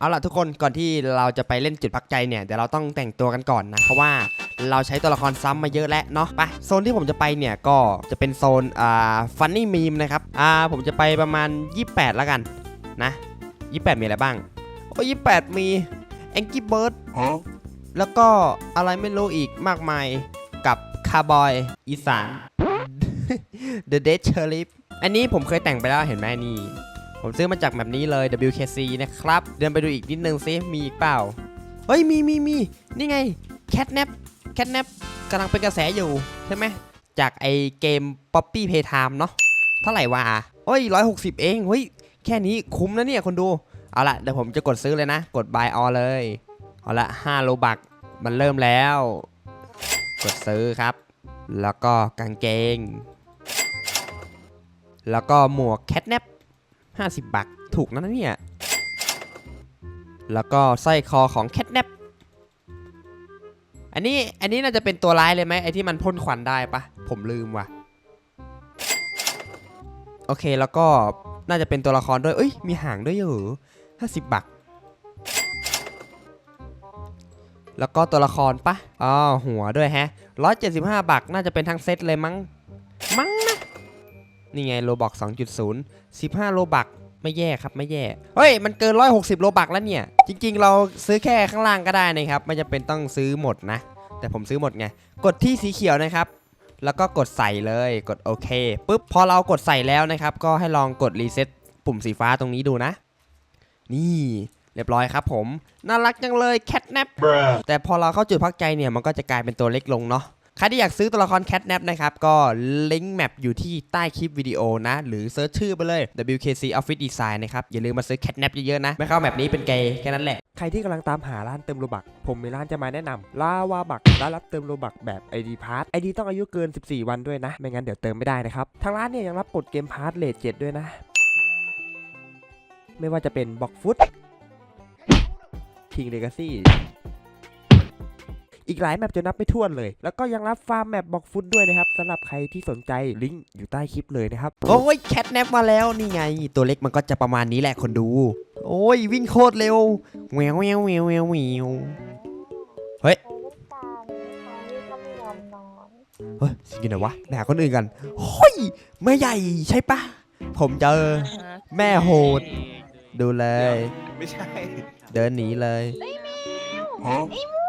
เอาล่ะทุกคนก่อนที่เราจะไปเล่นจุดพักใจเนี่ยเดี๋ยวเราต้องแต่งตัวกันก่อนนะ เพราะว่าเราใช้ตัวละครซ้ำมาเยอะแล้วเนาะไปโซนที่ผมจะไปเนี่ยก็จะเป็นโซนอ่าฟันนี่มีมนะครับอ่าผมจะไปประมาณ 28 แล้วกันนะ28 มีอะไรบ้างโอ้28 มีแองกี้เบิร์ดแล้วก็อะไรไม่รู้อีกมากมายกับคาร์บอยอีสาน The Dead Sheriff อันนี้ผมเคยแต่งไปแล้วเห็นไหมนี่ ผมซื้อมาจากแบบนี้เลย WKC นะครับ เดินไปดูอีกนิดนึงซิมีอีกเปล่า เฮ้ย มีมีมีนี่ไง Catnap Catnap กำลังเป็นกระแสอยู่ ใช่ไหม จากไอเกม Poppy Playtime เนาะเท่าไหร่วะเฮ้ย 160 เอง เฮ้ย แค่นี้คุ้มนะเนี่ยคนดู เอาละเดี๋ยวผมจะกดซื้อเลยนะ กด buy all เลย เอาละ5โลบักมันเริ่มแล้ว กดซื้อครับ แล้วก็กางเกง แล้วก็หมวก Catnap 50บาทถูกนะเนี่ย แล้วก็ไส้คอของ Catnap อันนี้อันนี้น่าจะเป็นตัวร้ายเลยไหมไอที่มันพ่นควันได้ปะผมลืมว่ะ โอเคแล้วก็น่าจะเป็นตัวละครด้วย เอ้ย มีหางด้วยเหรอ50บาทแล้วก็ตัวละครปะอ๋อหัวด้วยแฮะ175บาทน่าจะเป็นทั้งเซตเลยมั้ง นี่ไงโลบอก2.0 15 โลบักไม่แย่ครับไม่แย่ เฮ้ย มันเกิน 160 โลบักแล้วเนี่ย จริง ๆ เราซื้อแค่ข้างล่างก็ได้นะครับไม่จำเป็นต้องซื้อหมดนะ แต่ผมซื้อหมดไง กดที่สีเขียวนะครับ แล้วก็กดใส่เลยกดโอเคปุ๊บพอเรากดใส่แล้วนะครับ ก็ให้ลองกดรีเซ็ตปุ่มสีฟ้าตรงนี้ดูนะ นี่เรียบร้อยครับผม น่ารักจังเลยแคทแนปแต่พอเราเข้าจุดพักใจเนี่ยมันก็จะกลายเป็นตัวเล็กลงเนาะ ใครที่อยากซื้อตัวละคร Catnap นะครับ ก็ลิงก์แมปอยู่ที่ใต้คลิปวิดีโอนะ หรือเซิร์ชชื่อไปเลย WKC Office Design นะครับ อย่าลืมมาซื้อ Catnap เยอะๆนะ ไม่เข้าแมปนี้เป็นเกย์แค่นั้นแหละ ใครที่กำลังตามหาร้านเติมโลบัก ผมมีร้านจะมาแนะนำลาวาบักร้านรับเติมโลบักแบบ ID p a s s ID ต้องอายุเกิน 14 วันด้วยนะ ไม่งั้นเดี๋ยวเติมไม่ได้นะครับ ทางร้านเนี่ยยังรับกดเกมพาร์ทเลทเจ็ดด้วยนะ ไม่ว่าจะเป็นบ็อกฟุตคิงเลกาซี่ อีกหลายแมปจะนับไม่ถ้วนเลย แล้วก็ยังรับฟาร์มแมปบ็อกฟุตด้วยนะครับสำหรับใครที่สนใจลิงก์อยู่ใต้คลิปเลยนะครับโอ้ย Catnap มาแล้วนี่ไง ตัวเล็กมันก็จะประมาณนี้แหละคนดู โอ้ยวิ่งโคตรเร็วแววแววแววแววแววเฮ้ยตาเนี่ยเขาไม่ยอมนอนเฮ้ยสิกินไหนวะไปหาคนอื่นกันเฮ้ยแม่ใหญ่ใช่ปะผมเจอแม่โหด ดูเลย ไม่ใช่ เดินหนีเลยไอ้แมวไอ้มู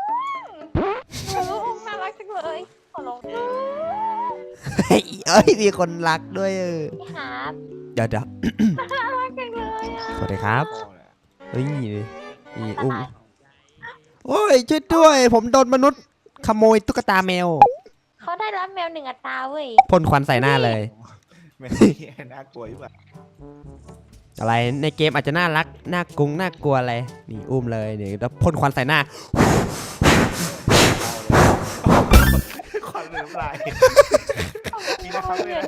เฮ้ยเอ้ยมีคนรักด้วยเออหาเดี๋ยวเดี๋ยวน่ารักจังเลยอะสวัสดีครับเฮ้ยนี่นี่อุ้มโอ้ยช่วยด้วย ผมโดนมนุษย์ขโมยตุ๊กตาแมวเขาได้รับแมวหนึ่งอัตราเว้ยพ่นควันใส่หน้าเลยไม่น่ากลัวอยู่แบบอะไรในเกมอาจจะน่ารักน่ากรุงน่ากลัวอะไรนี่อุ้มเลยนี่แล้วพ่นควันใส่หน้าควันเหลือลายนี่นะครับเนี่ย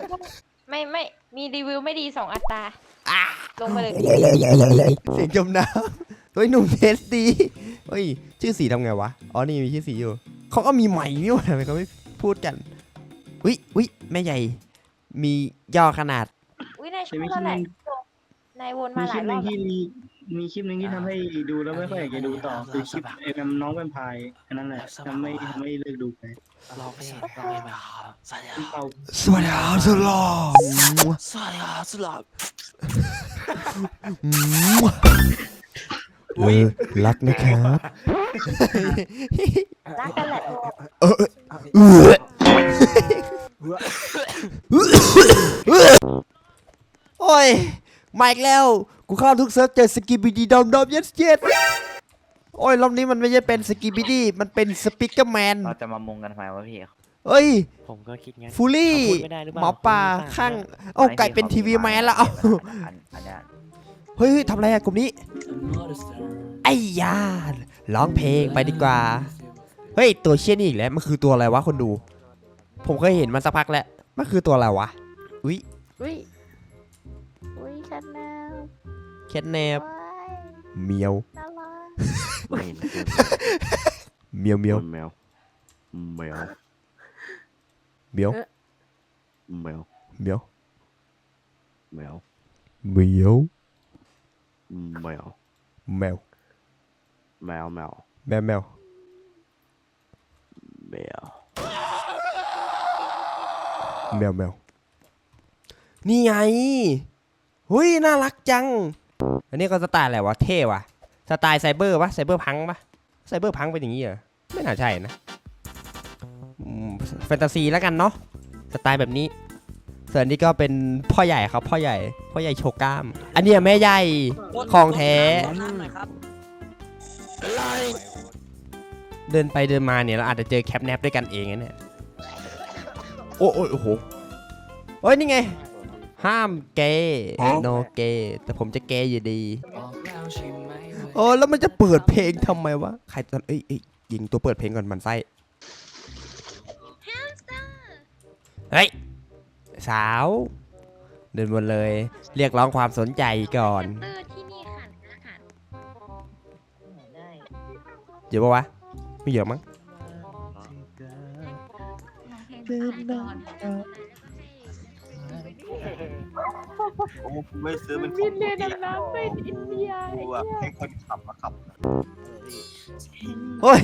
ไม่ไม่มีรีวิวไม่ดีสองอัตราลงไปเลยเสียงจมน้ำเฮ้ยหนุ่มเทสดีเฮ้ยชื่อสีทำไงวะอ๋อนี่มีชื่อสีอยู่เขาก็มีใหม่นี่หว่าทำไมเขาไม่พูดกันวิวิแม่ใหญ่ มีย่อขนาดอุ้ยนายชอบแล้วแหละนายวนมีมาหคลาลิยปหรอบนึ่งที่ มีมีคลิปหนึ่งที่ทำให้ดูแล้วไม่ค่อยอยากจะดูต่อคือคลิปไอ้แมมน้องแวมไพร์อันนั้นแหละทำให้ทำให้เลิกดูไปเราไม่ใช่เราไม่มาครับสวัสดีคที่รับเป่าสวัสดีครับสุดหล่อสวัสดีครับสุดหล่อเออรักนะครับรักกันแหละเออเออโอ้ยมาอีกแล้ว กูเข้าทุกเซิร์ฟเจอสกิบิดีดอมดอมเยสเยสโอ้ยรอบนี้มันไม่ใช่เป็นสกิบิดีมันเป็นสปิกเกอร์แมนเราจะมามุงกันทำไมวะพี่ เอ้ย ผมก็คิดงั้นฟูลี่เขาพูดไม่ได้หรือเปล่าหมอป่าเขาพูดไม่ได้ข้างเอ้าไก่เป็นทีวีแมนแล้วเอ้าอันอันเนี้ยเฮ้ยเฮ้ยทำอะไรอะกลุ่มนี้ ไอ้ยาร้องเพลงไปดีกว่า เฮ้ย ตัวเชี่ยนี่อีกแล้ว มันคือตัวอะไรวะคนดู ผมเคยเห็นมันสักพักแล้ว มันคือตัวอะไรวะ อุ้ยอุ้ยอุ้ยฉันแล้ว แคทแนบว้ายเมียวน่ารักเมียวเมียวแมวแมวเมียวแมวเมียวแมวเมียวแมวแมวแมวแมวแมวแมวแมวแมวแมวนี่ไงหุยน่ารักจัง อันนี้ก็สไตล์อะไรวะ เท่วะสไตล์ไซเบอร์ปะไซเบอร์พังปะไซเบอร์พังเป็นอย่างนี้เหรอ ไม่น่าใช่นะแฟนตาซีแล้วกันเนาะ สไตล์แบบนี้ ส่วนนี้ก็เป็นพ่อใหญ่ครับ พ่อใหญ่ พ่อใหญ่โชกล้าม อันนี้แม่ใหญ่ของแท้เดินไปเดินมาเนี่ยเราอาจจะเจอแคปแนปด้วยกันเองนะเนี่ย โอ้โอ้โอ้โหโอ้ยนี่ไง ห้ามเกย์โนเกย์แต่ผมจะเกย์อยู่ดีโอ้แล้วมันจะเปิดเพลงทำไมวะ ใครตอนเอ้ยเอ้ยยิงตัวเปิดเพลงก่อนมันไส้เฮ้ย สาว เดินบนเลย เรียกร้องความสนใจก่อนตื้อที่นี่ค่ะค่ะได้เดี๋ยวปะวะ ไม่เยอะมั้ง โอ้ผมไม่ซื้อเป็นขบิองนเรียนดำน้ำเป็นอินเดียกูอะให้คนขับมาขับโอ้ย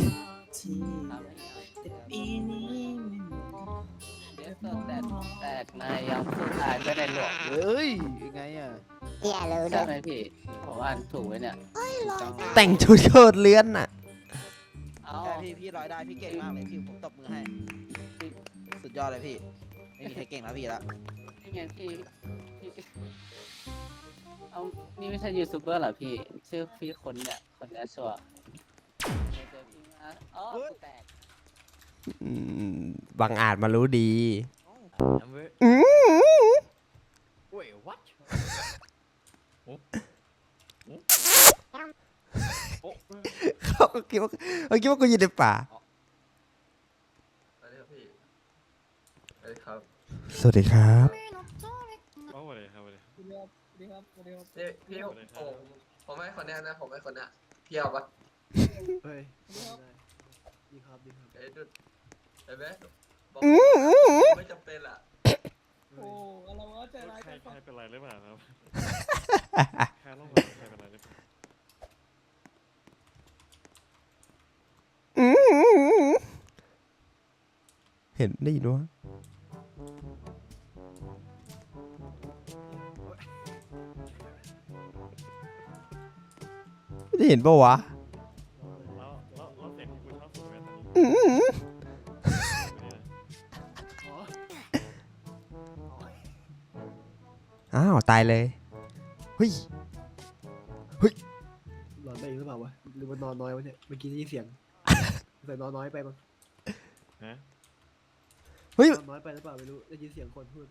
แต่นายยังพูดอ่านไม่ได้หรอกเฮ้ยยังไงอะเกียเลยใช่ไหมพี่ผมอ่านถูกไว้เนี่ย แต่งชุดโคตรเลื้อนน่ะ เอาใช่พี่พี่ร้อยได้พี่เก่งมากเลยพี่ผมตบมือให้พี่สุดยอดเลยพี่ ไม่มีใครเก่งแล้วพี่ละนี่ไงพี่พี่เอานี่ไม่ใช่ยูทูบเบอร์เหรอพี่ ชื่อพี่คนเนี่ยคนเนี้ยชัวร์เจอพี่มาอ๋อแตกอืมบางอาจมารู้ดีเขาก็คิดว่าเขาคิดว่ากูอยู่ในป่า สวัสดีครับพี่ สวัสดีครับพี่พี่ผมผมให้คนเนี้ยนะ ผมให้คนเนี้ยพี่เอาปะเฮ้ยดีครับดีครับเอ้ยดูเห็นไหมบอกไม่จำเป็นล่ะโอ้อะไรวะใจร้ายใครจังใครเป็นไรหรือเปล่าครับใครต้องใครเป็นไรหรือเปล่าเห็นได้ยินวะ ไม่ได้เห็นปะวะแล้วแล้วแล้วเสียงที่กูชอบสุดเลยตอนนี้อื้อหืออ้าวตายเลยเฮ้ยนอนได้หรือเปล่าวะหรือว่านอนน้อยวะเนี่ยเมื่อกี้ได้ยินเสียงแต่นอนน้อยไปมั้งฮะเฮ้ยนอนน้อยไปหรือเปล่าไม่รู้ได้ยินเสียงคนพูด